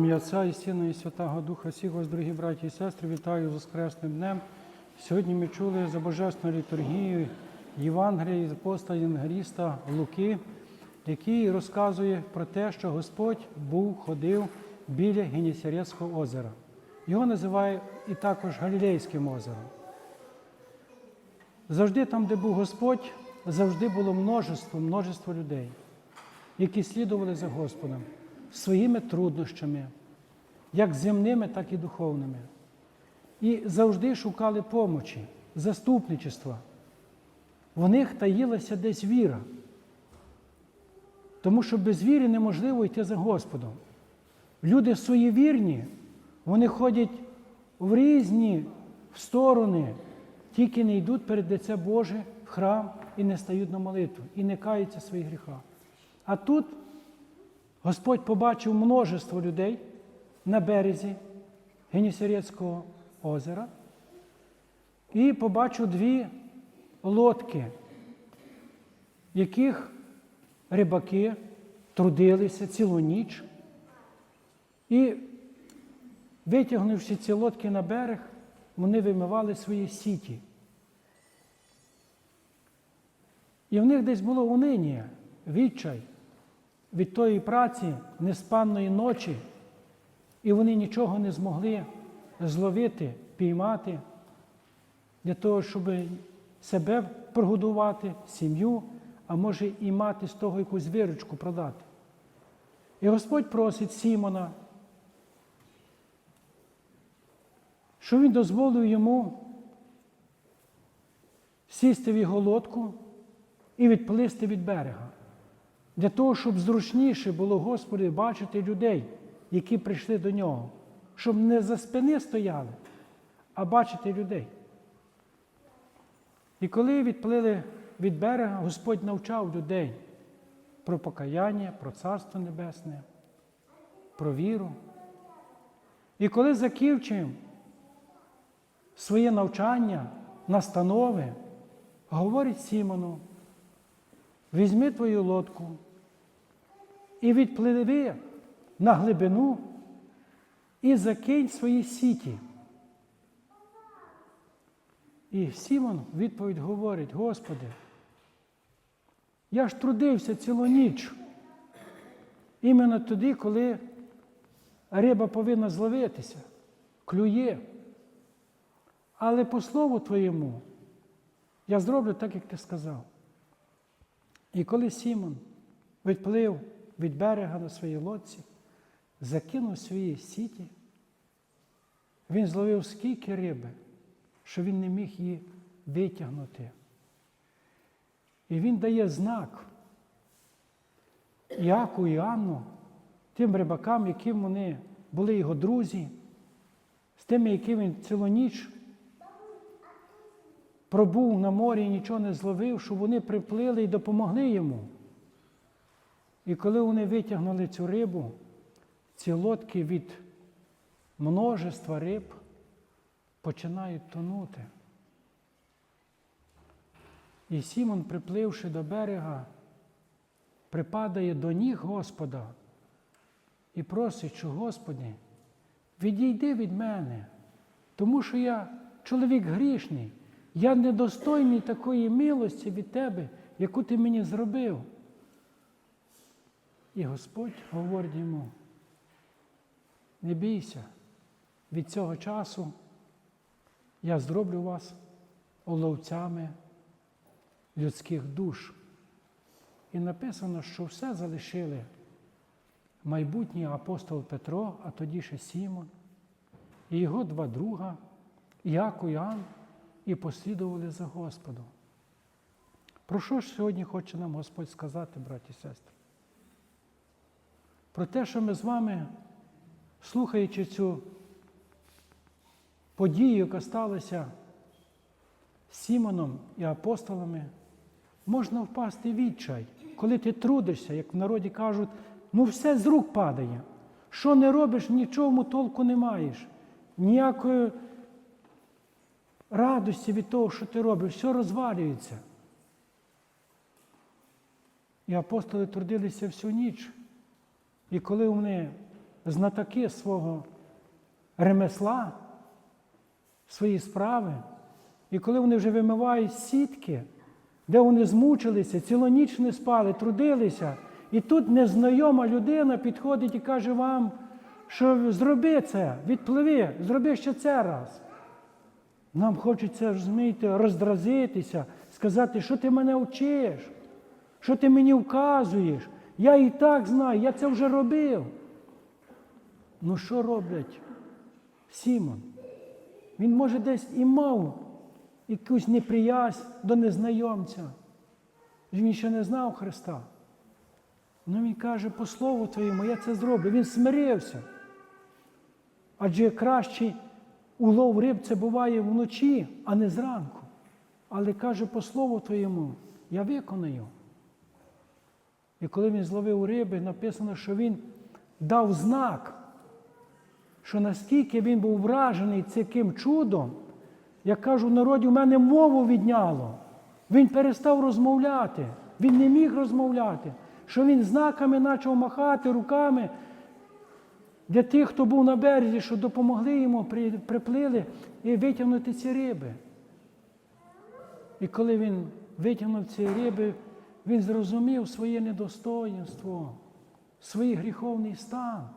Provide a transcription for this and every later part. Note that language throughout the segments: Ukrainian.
Отця і Сина, і Святого Духа, всіх вас, дорогі браті і сестри, вітаю з Воскресним днем. Сьогодні ми чули за Божественну літургію Євангелія з апостола Євангеліста Луки, який розказує про те, що Господь був, ходив біля Генісарецького озера. Його називають і також Галілейським озером. Завжди там, де був Господь, завжди було множество, множество людей, які слідували за Господом своїми труднощами, як земними, так і духовними. І завжди шукали помочі, заступничества. В них таїлася десь віра. Тому що без віри неможливо йти за Господом. Люди суєвірні, вони ходять в різні сторони, тільки не йдуть перед лице Боже в храм і не стають на молитву, і не каються своїх гріхах. А тут Господь побачив множество людей на березі Генісарецького озера і побачив дві лодки, яких рибаки трудилися цілу ніч і, витягнувши ці лодки на берег, вони вимивали свої сіті. І в них десь було униння, відчай від тої праці неспанної ночі, і вони нічого не змогли зловити, піймати для того, щоб себе прогодувати, сім'ю, а може і мати з того якусь виручку продати. І Господь просить Сімона, що він дозволив йому сісти в його лодку і відплисти від берега для того, щоб зручніше було Господи бачити людей, які прийшли до нього, щоб не за спини стояли, а бачити людей. І коли відплили від берега, Господь навчав людей про покаяння, про Царство Небесне, про віру. І коли закінчив своє навчання, настанови, говорить Сімону, візьми твою лодку і відпливи на глибину і закинь свої сіті. І Сімон відповідь говорить, Господи, я ж трудився цілу ніч. Іменно тоді, коли риба повинна зловитися, клює. Але по слову Твоєму я зроблю так, як ти сказав. І коли Сімон відплив від берега на своїй лодці, закинув свої сіті, він зловив скільки риби, що він не міг її витягнути. І він дає знак Іаку і Анну, тим рибакам, яким вони були його друзі, з тими, яким він цілу ніч пробув на морі і нічого не зловив, щоб вони приплили і допомогли йому. І коли вони витягнули цю рибу, ці лодки від множества риб починають тонути. І Сімон, припливши до берега, припадає до ніг Господа і просить, що Господи, відійди від мене, тому що я чоловік грішний, я недостойний такої милості від Тебе, яку ти мені зробив. І Господь говорить йому, не бійся, від цього часу я зроблю вас оловцями людських душ. І написано, що все залишили майбутній апостол Петро, а тоді ще Сімон, і його два друга, Яко і Іоанн, і послідували за Господом. Про що ж сьогодні хоче нам Господь сказати, браті і сестри? Про те, що ми з вами, слухаючи цю подію, яка сталася з Сімоном і апостолами, можна впасти в відчай, коли ти трудишся, як в народі кажуть, ну все з рук падає. Що не робиш, нічому толку не маєш. Ніякої радості від того, що ти робиш, все розвалюється. І апостоли трудилися всю ніч. І коли вони знатоки свого ремесла, свої справи. І коли вони вже вимивають сітки, де вони змучилися, цілу ніч не спали, трудилися, і тут незнайома людина підходить і каже вам, що зроби це, відпливи, зроби ще це раз. Нам хочеться, розумієте, роздразитися, сказати, що ти мене вчиш, що ти мені вказуєш. Я і так знаю, я це вже робив. Ну що роблять Сімон? Він, може, десь і мав якусь неприязнь до незнайомця. Він ще не знав Христа. Ну він каже, по слову твоєму, я це зроблю. Він смирився. Адже кращий улов риб це буває вночі, а не зранку. Але каже, по слову твоєму, я виконаю. І коли він зловив риби, написано, що він дав знак, що наскільки він був вражений цим чудом, як кажу, в народі в мене мову відняло. Він перестав розмовляти, він не міг розмовляти, що він знаками почав махати руками для тих, хто був на березі, що допомогли йому, приплили і витягнути ці риби. І коли він витягнув ці риби, він зрозумів своє недостоїнство, свій гріховний стан,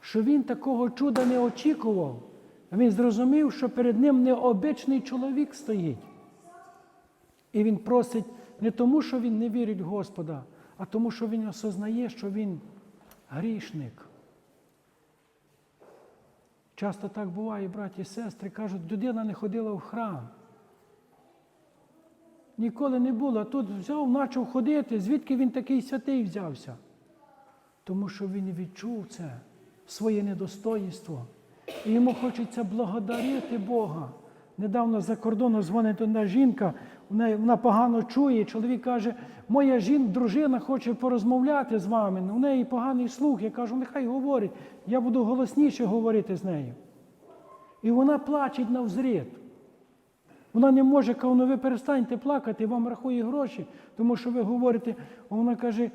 що він такого чуда не очікував. Він зрозумів, що перед ним необичний чоловік стоїть. І він просить не тому, що він не вірить в Господа, а тому, що він осознає, що він грішник. Часто так буває, браті і сестри, кажуть, людина не ходила в храм. Ніколи не було. Тут взяв, почав ходити, звідки він такий святий взявся? Тому що він відчув це, своє недостоїнство. І йому хочеться благодарити Бога. Недавно за кордону дзвонить одна жінка, вона, вона погано чує. Чоловік каже, моя жін, дружина хоче порозмовляти з вами. У неї поганий слух. Я кажу, нехай говорить, я буду голосніше говорити з нею. І вона плачеть навзрід. Вона не може, каже, ну ви перестаньте плакати, вам рахує гроші, тому що ви говорите, вона каже,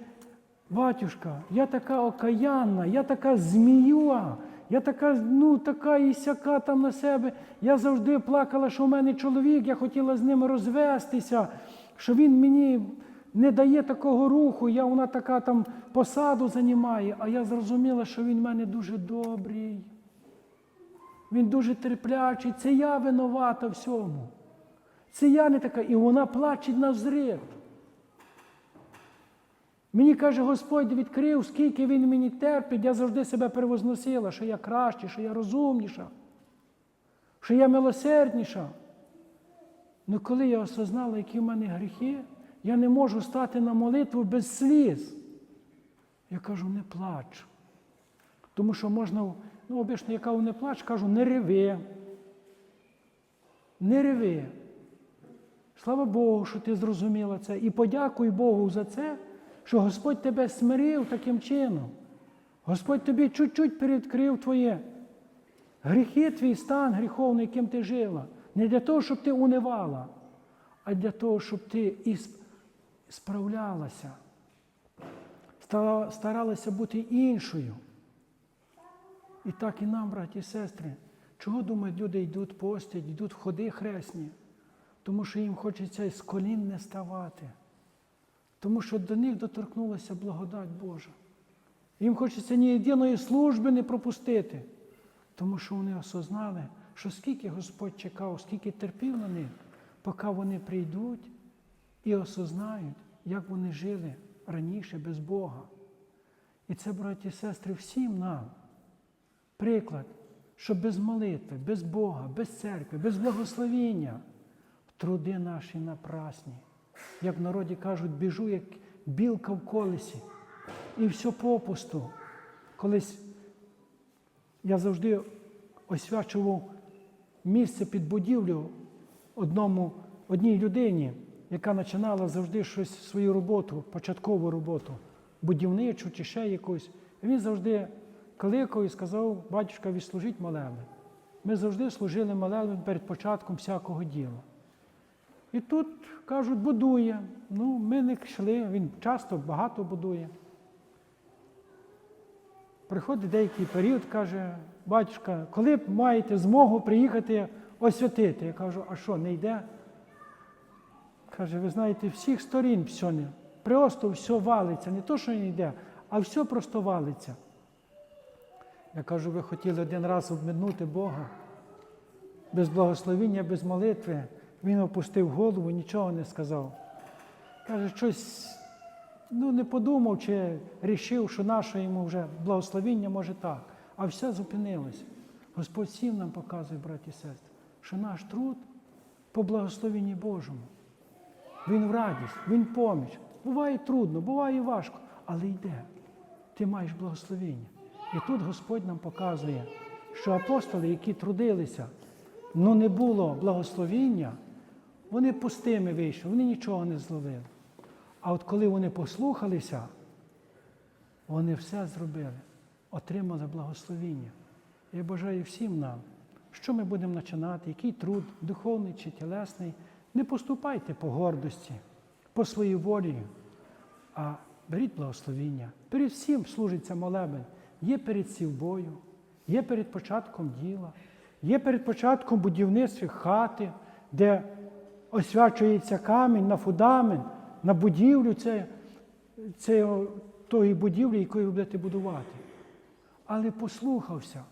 батюшка, я така окаянна, я така зміюа, я така, ну, така і сяка там на себе. Я завжди плакала, що в мене чоловік, я хотіла з ним розвестися, що він мені не дає такого руху, я вона така там посаду займає, а я зрозуміла, що він в мене дуже добрий. Він дуже терплячий, це я винувата всьому. Це я не така, і вона плаче навзрід. Мені каже, Господь відкрив, скільки він мені терпить, я завжди себе перевозносила, що я краще, що я розумніша, що я милосердніша. Ну коли я осознала, які в мене гріхи, я не можу стати на молитву без сліз. Я кажу, не плач. Тому що можна, ну, обично, я кажу, не плач, кажу, не реви. Не реви. Слава Богу, що ти зрозуміла це. І подякуй Богу за це, що Господь тебе смирив таким чином. Господь тобі чуть-чуть передкрив твоє гріхи, твій стан гріховний, яким ти жила. Не для того, щоб ти унивала, а для того, щоб ти і справлялася, старалася бути іншою. І так і нам, браті і сестри, чого думають, люди йдуть, постять, йдуть в ходи хресні, тому що їм хочеться з колін не ставати, тому що до них доторкнулася благодать Божа. Їм хочеться ні єдиної служби не пропустити, тому що вони осознали, що скільки Господь чекав, скільки терпів на них, поки вони прийдуть і осознають, як вони жили раніше без Бога. І це, браті і сестри, всім нам приклад, що без молитви, без Бога, без церкви, без благословіння труди наші напрасні. Як в народі кажуть, біжу, як білка в колесі. І все попусту. Колись я завжди освячував місце під будівлю одному, одній людині, яка починала завжди щось свою роботу, початкову роботу, будівничу чи ще якусь. І він завжди кликав і сказав, батюшка, відслужіть молебен. Ми завжди служили молебен перед початком всякого діла. І тут, кажуть, будує. Ну, ми не йшли, він часто багато будує. Приходить деякий період, каже, батюшка, коли б маєте змогу приїхати освятити? Я кажу, а що, не йде? Каже, ви знаєте, всіх сторін все не. Просто все валиться, не то, що не йде, а все просто валиться. Я кажу, ви хотіли один раз обминути Бога. Без благословіння, без молитви. Він опустив голову, нічого не сказав. Каже, щось ну, не подумав чи рішив, що наше йому вже благословіння може так. А все зупинилося. Господь всім нам показує, браті і сестри, що наш труд по благословенні Божому. Він в радість, він поміч. Буває трудно, буває важко, але йде. Ти маєш благословіння. І тут Господь нам показує, що апостоли, які трудилися, ну не було благословіння, вони пустими вийшли, вони нічого не зловили. А от коли вони послухалися, вони все зробили, отримали благословіння. Я бажаю всім нам, що ми будемо починати, який труд, духовний чи тілесний, не поступайте по гордості, по своїй волі, а беріть благословіння. Перед всім служиться молебень. Є перед сівбою, є перед початком діла, є перед початком будівництва хати, де освячується камінь на фундамент, на будівлю це, тої будівлі, якої ви будете будувати. Але послухався.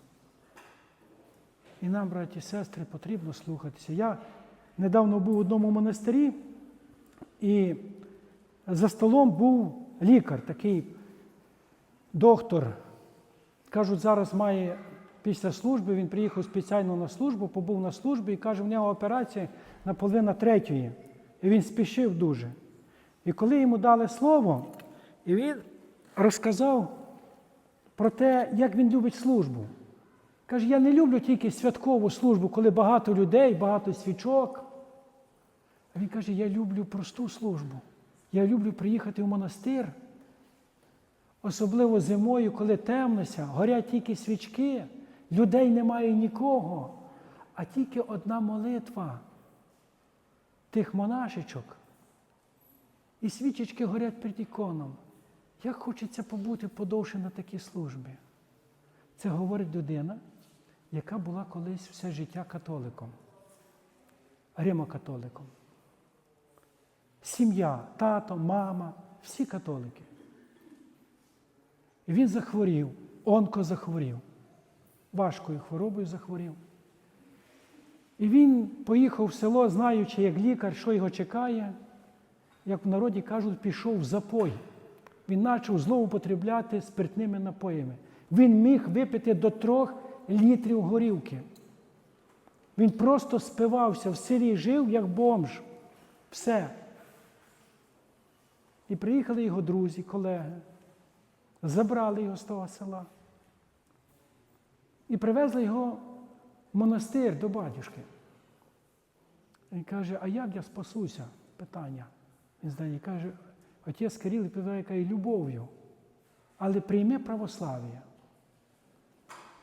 І нам, браті і сестри, потрібно слухатися. Я недавно був в одному монастирі, і за столом був лікар, такий доктор. Кажуть, зараз має після служби, він приїхав спеціально на службу, побув на службі і каже, в нього операція на половина третьої. І він спішив дуже. І коли йому дали слово, і він розказав про те, як він любить службу. Каже, я не люблю тільки святкову службу, коли багато людей, багато свічок. А він каже, я люблю просту службу. Я люблю приїхати в монастир, особливо зимою, коли темнося, горять тільки свічки, людей немає нікого, а тільки одна молитва тих монашечок. І свічечки горять перед іконом. Як хочеться побути подовше на такій службі. Це говорить людина, яка була колись все життя католиком, римокатоликом. Сім'я, тато, мама, всі католики. І він захворів, онко захворів, важкою хворобою захворів. І він поїхав в село, знаючи, як лікар, що його чекає, як в народі кажуть, пішов в запой. Він почав знову потребляти спиртними напоями. Він міг випити до трьох літрів горілки. Він просто спивався в селі, жив як бомж. Все. І приїхали його друзі, колеги, забрали його з того села і привезли його в монастир до батюшки. Він каже, а як я спасуся? Питання. Він здає, каже, отець Кирил відповідає, каже, любов'ю. Але прийми православ'я.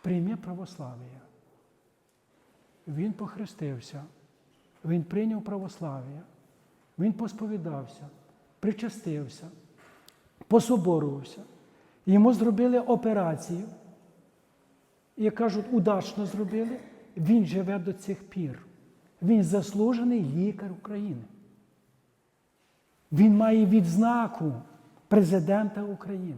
Прийми православ'я. Він похрестився, він прийняв православ'я, він посповідався, причастився, пособорувався. Йому зробили операцію. Як кажуть, удачно зробили. Він живе до цих пір. Він заслужений лікар України. Він має відзнаку президента України.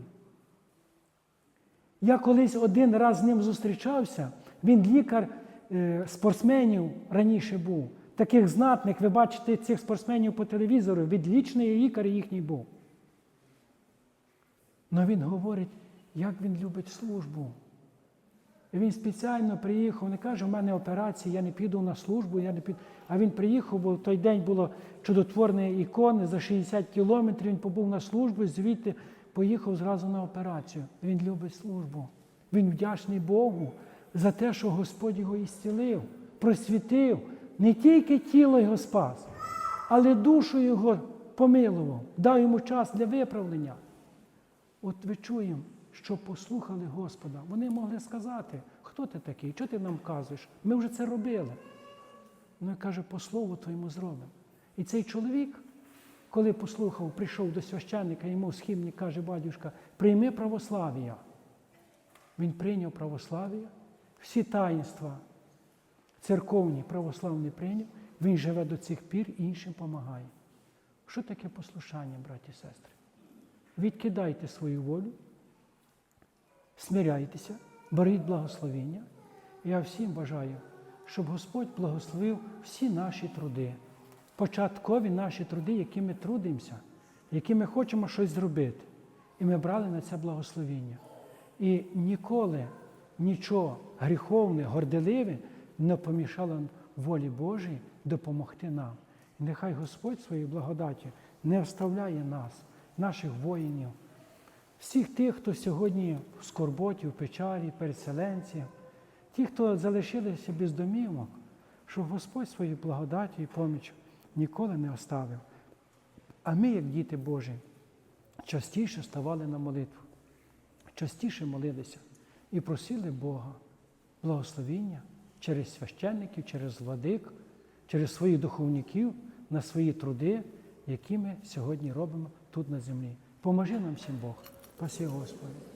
Я колись один раз з ним зустрічався, він лікар е, спортсменів раніше був. Таких знатних, ви бачите цих спортсменів по телевізору, відлічний лікар їхній був. Але він говорить, як він любить службу. Він спеціально приїхав, не каже, у мене операція, я не піду на службу, я не піду. А він приїхав, бо в той день було чудотворне ікони, за 60 кілометрів він побув на службу, звідти поїхав зразу на операцію. Він любить службу. Він вдячний Богу за те, що Господь його ісцілив, просвітив. Не тільки тіло його спас, але душу його помилував, дав йому час для виправлення. От ви чуємо, що послухали Господа. Вони могли сказати, хто ти такий, що ти нам казуєш? Ми вже це робили. Ну, каже, по слову твоєму зробимо. І цей чоловік, коли послухав, прийшов до священника, йому схімник каже, батюшка, прийми православ'я. Він прийняв православ'я, всі таїнства церковні православні прийняв, він живе до цих пір і іншим допомагає. Що таке послушання, браті і сестри? Відкидайте свою волю, смиряйтеся, беріть благословіння. Я всім бажаю, щоб Господь благословив всі наші труди, початкові наші труди, які ми трудимося, які ми хочемо щось зробити. І ми брали на це благословіння. І ніколи нічого гріховне, горделиве не помішало волі Божій допомогти нам. І нехай Господь своєю благодаттю не вставляє нас, наших воїнів, всіх тих, хто сьогодні в скорботі, в печалі, переселенці, ті, хто залишилися без домівок, щоб Господь своєю благодаттю і поміч ніколи не оставив. А ми, як діти Божі, частіше ставали на молитву, частіше молилися і просили Бога благословіння через священників, через владик, через своїх духовників на свої труди, які ми сьогодні робимо тут на землі. Поможи нам всім Бог. Спаси Господи.